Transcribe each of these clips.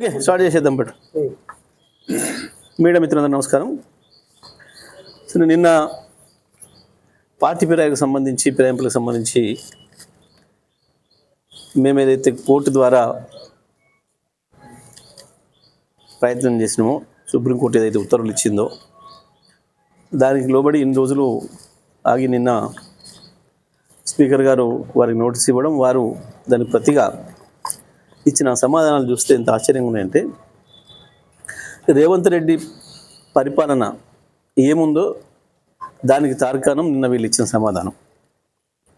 Okay start చేసేద్దాం but. Media మిత్రులందరూ నమస్కారం. సో నిన్న పార్టీ ఫిరాయికి సంబంధించి ఫిరాయింపులకు సంబంధించి మేము ఏదైతే కోర్టు ద్వారా ప్రయత్నం చేసినామో సుప్రీంకోర్టు ఏదైతే ఉత్తర్వులు ఇచ్చిందో దానికి లోబడి ఇన్ని రోజులు ఆగి నిన్న స్పీకర్ గారు వారికి నోటీస్ ఇవ్వడం వారు దాని ప్రతిగా ఇచ్చిన సమాధానాలు చూస్తే ఎంత ఆశ్చర్యంగా ఉన్నాయంటే రేవంత్ రెడ్డి పరిపాలన ఏముందో దానికి తార్కాణం నిన్న వీళ్ళు ఇచ్చిన సమాధానం.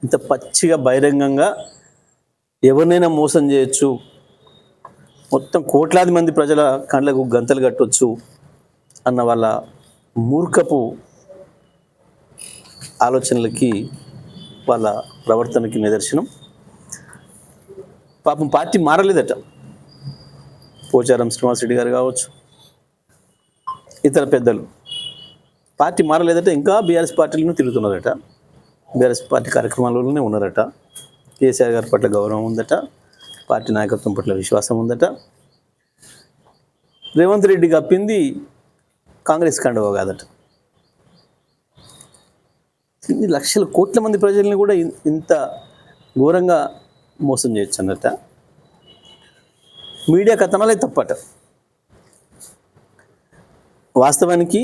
ఇంత పచ్చిగా బహిరంగంగా ఎవరినైనా మోసం చేయొచ్చు మొత్తం కోట్లాది మంది ప్రజల కళ్ళకు గంతలు కట్టొచ్చు అన్న వాళ్ళ మూర్ఖపు ఆలోచనలకి వాళ్ళ ప్రవర్తనకి నిదర్శనం. పాపం పార్టీ మారలేదట. పోచారం శ్రీనివాసరెడ్డి గారు కావచ్చు ఇతర పెద్దలు. పార్టీ మారలేదట ఇంకా బీఆర్ఎస్ పార్టీలను తిరుగుతున్నారట. బీఆర్ఎస్ పార్టీ కార్యక్రమాలలోనే ఉన్నారట. కేసీఆర్ గారి పట్ల గౌరవం ఉందట. పార్టీ నాయకత్వం పట్ల విశ్వాసం ఉందట. రేవంత్ రెడ్డి కప్పింది కాంగ్రెస్ కండవ కాదట. ఇన్ని లక్షల కోట్ల మంది ప్రజల్ని కూడా ఇంత ఘోరంగా మోసం చేయొచ్చు అన్నట్ట మీడియా కథనాలే తప్పట. వాస్తవానికి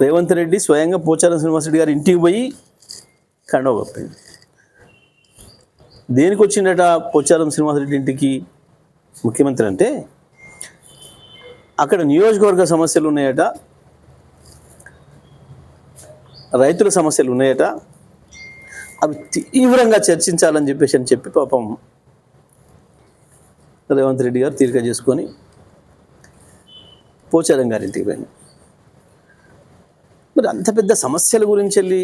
రేవంత్ రెడ్డి స్వయంగా పోచారం శ్రీనివాసరెడ్డి గారి ఇంటికి పోయి కండవ కప్పింది దేనికి వచ్చిందట పోచారం శ్రీనివాసరెడ్డి ఇంటికి ముఖ్యమంత్రి అంటే? అక్కడ నియోజకవర్గ సమస్యలు ఉన్నాయట. రైతుల సమస్యలు ఉన్నాయట. అవి తీవ్రంగా చర్చించాలని చెప్పేసి అని చెప్పి పాపం రేవంత్ రెడ్డి గారు తీరిక చేసుకొని పోచారం గారి ఇంటికి పోయింది. మరి అంత పెద్ద సమస్యల గురించి వెళ్ళి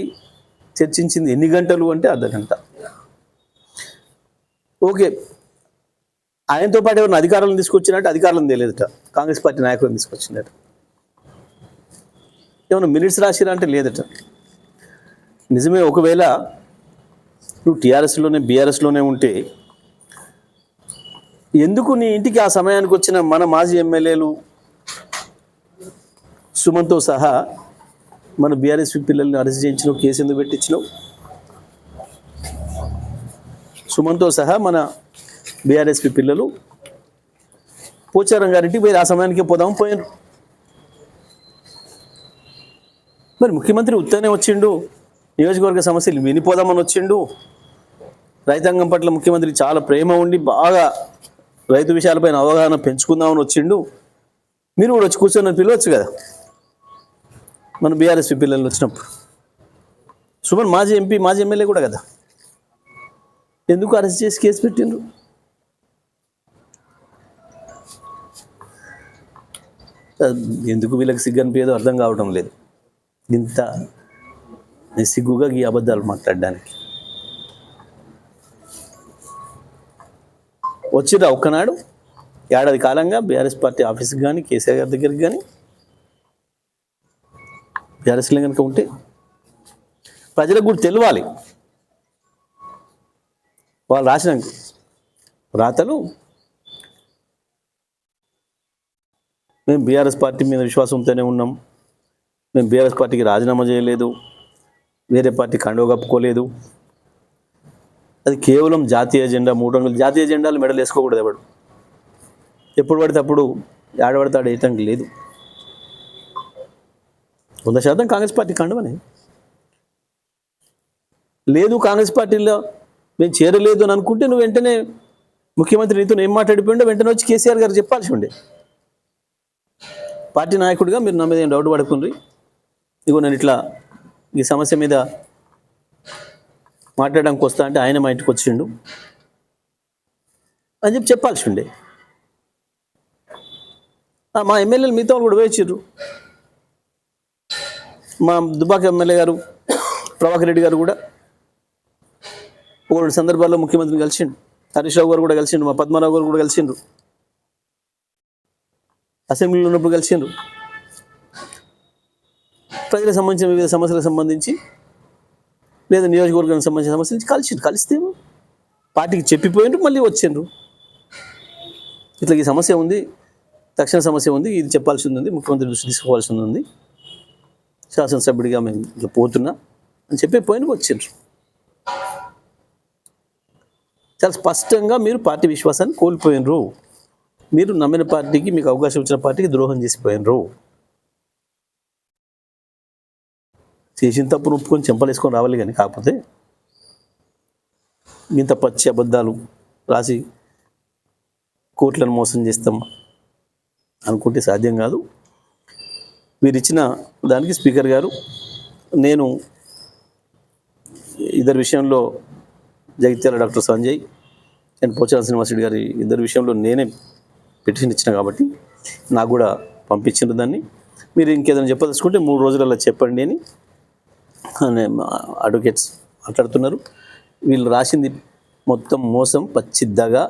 చర్చించింది ఎన్ని గంటలు అంటే అర్ధ గంట ఓకే. ఆయనతో పాటు ఎవరిని అధికారులను తీసుకొచ్చినట్టు అధికారులను తెలియదుట. కాంగ్రెస్ పార్టీ నాయకులను తీసుకొచ్చినట్టు. ఏమైనా మినిట్స్ రాసిరా అంటే లేదట. నిజమే ఒకవేళ నువ్వు టీఆర్ఎస్లోనే బీఆర్ఎస్లోనే ఉంటే ఎందుకు నీ ఇంటికి ఆ సమయానికి వచ్చిన మన మాజీ ఎమ్మెల్యేలు సుమన్తో సహా మన బీఆర్ఎస్ పిల్లల్ని అరెస్ట్ చేయించినావు కేసు ఎందుకు పెట్టించినావు? సుమన్తో సహా మన బీఆర్ఎస్పి పిల్లలు పోచారం గారింటికి పోయి ఆ సమయానికి పోదాం పోయారు మరి ముఖ్యమంత్రి ఉత్తనే వచ్చిండు నియోజకవర్గ సమస్యలు వినిపోదామని వచ్చిండు. రైతాంగం పట్ల ముఖ్యమంత్రి చాలా ప్రేమ ఉండి బాగా రైతు విషయాలపైన అవగాహన పెంచుకుందామని వచ్చిండు. మీరు కూడా వచ్చి కూర్చొని పిలవచ్చు కదా? మన బీఆర్ఎస్పీ పిల్లలు వచ్చినప్పుడు. సుమన్ మాజీ ఎంపీ మాజీ ఎమ్మెల్యే కూడా కదా? ఎందుకు అరెస్ట్ చేసి కేసు పెట్టిండ్రు? ఎందుకు వీళ్ళకి సిగ్గు అనిపించేదో అర్థం కావడం లేదు. ఇంత సిగ్గుగా ఈ అబద్ధాలు మాట్లాడడానికి. వచ్చిరా ఒక్కనాడు. ఏడాది కాలంగా బీఆర్ఎస్ పార్టీ ఆఫీస్కి కానీ కేసీఆర్ గారి దగ్గరికి కానీ బీఆర్ఎస్లో కనుక ఉంటే ప్రజలకు కూడా తెలియాలి వాళ్ళు రాసిన రాతలు మేము బీఆర్ఎస్ పార్టీ మీద విశ్వాసంతోనే ఉన్నాం. మేము బీఆర్ఎస్ పార్టీకి రాజీనామా చేయలేదు. వేరే పార్టీ కండువ కప్పుకోలేదు. అది కేవలం జాతీయ జెండా మూడు రంగులు జాతీయ జెండాలు మెడలు వేసుకోకూడదు ఎవడు. ఎప్పుడు పడితే అప్పుడు ఆడబడితే ఆడ వేయటానికి లేదు. వంద శాతం కాంగ్రెస్ పార్టీ కండువనే లేదు కాంగ్రెస్ పార్టీలో మేము చేరలేదు అని అనుకుంటే నువ్వు వెంటనే ముఖ్యమంత్రి నీతో ఏం మాట్లాడిపోయిండో వెంటనే వచ్చి కేసీఆర్ గారు చెప్పాల్సి ఉండే. పార్టీ నాయకుడిగా మీరు నా మీద ఏం డౌట్ పడుకుండ్రి? ఇగో నేను ఇట్లా ఈ సమస్య మీద మాట్లాడడానికి వస్తా అంటే ఆయన మా ఇంటికి వచ్చిండు. అని చెప్పి చెప్పాల్సి ఉండే మా ఎమ్మెల్యేలు మీతో వాళ్ళు కూడా వేచిర్రు. మా దుబాక ఎమ్మెల్యే గారు ప్రభాకర్ రెడ్డి గారు కూడా. ఒక రెండు సందర్భాల్లో ముఖ్యమంత్రిని కలిసిండు. హరీష్ రావు గారు కూడా కలిసిండు మా పద్మారావు గారు కూడా కలిసిండ్రు. అసెంబ్లీలో ఉన్నప్పుడు కలిసిండ్రు. ప్రజలకు సంబంధించిన వివిధ సమస్యలకు సంబంధించి లేదా నియోజకవర్గానికి సంబంధించిన సమస్య నుంచి కలిసి కలిస్తే పార్టీకి చెప్పిపోయిండ్రు మళ్ళీ వచ్చిండ్రు. ఇట్లా ఈ సమస్య ఉంది తక్షణ సమస్య ఉంది ఇది చెప్పాల్సి ఉంది ముఖ్యమంత్రి దృష్టి తీసుకోవాల్సి ఉంది. శాసనసభ్యుడిగా మేము ఇట్లా పోతున్నా అని చెప్పి పోయిన వచ్చిండ్రు. చాలా స్పష్టంగా మీరు పార్టీ విశ్వాసాన్ని కోల్పోయినరు. మీరు నమ్మిన పార్టీకి మీకు అవకాశం ఇచ్చిన పార్టీకి ద్రోహం చేసిపోయినరు. చేసిన తప్పును ఒప్పుకొని చెంపలేసుకొని రావాలి కానీ కాకపోతే ఇంత పచ్చి అబద్ధాలు రాసి కోట్లను మోసం చేస్తాం అనుకుంటే సాధ్యం కాదు. వీరిచ్చిన దానికి స్పీకర్ గారు నేను ఇద్దరు విషయంలో జగిత్యాల డాక్టర్ సంజయ్ అండ్ పోచారం శ్రీనివాసరెడ్డి గారి ఇద్దరు విషయంలో నేనే పిటిషన్ ఇచ్చిన కాబట్టి నాకు కూడా పంపించిన దాన్ని. మీరు ఇంకేదైనా చెప్పదలుచుకుంటే మూడు రోజులలో చెప్పండి అని అడ్వకేట్స్ మాట్లాడుతున్నారు. వీళ్ళు రాసింది మొత్తం మోసం పచ్చిద్దగా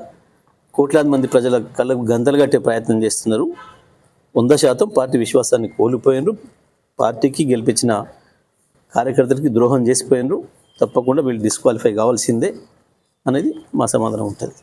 కోట్లాది మంది ప్రజల కళ్ళకు గంతలు కట్టే ప్రయత్నం చేస్తున్నారు. వంద శాతం పార్టీ విశ్వాసాన్ని కోల్పోయినరు. పార్టీకి గెలిపించిన కార్యకర్తలకి ద్రోహం చేసిపోయినరు. తప్పకుండా వీళ్ళు డిస్క్వాలిఫై కావాల్సిందే అనేది మా సమాధానం ఉంటుంది.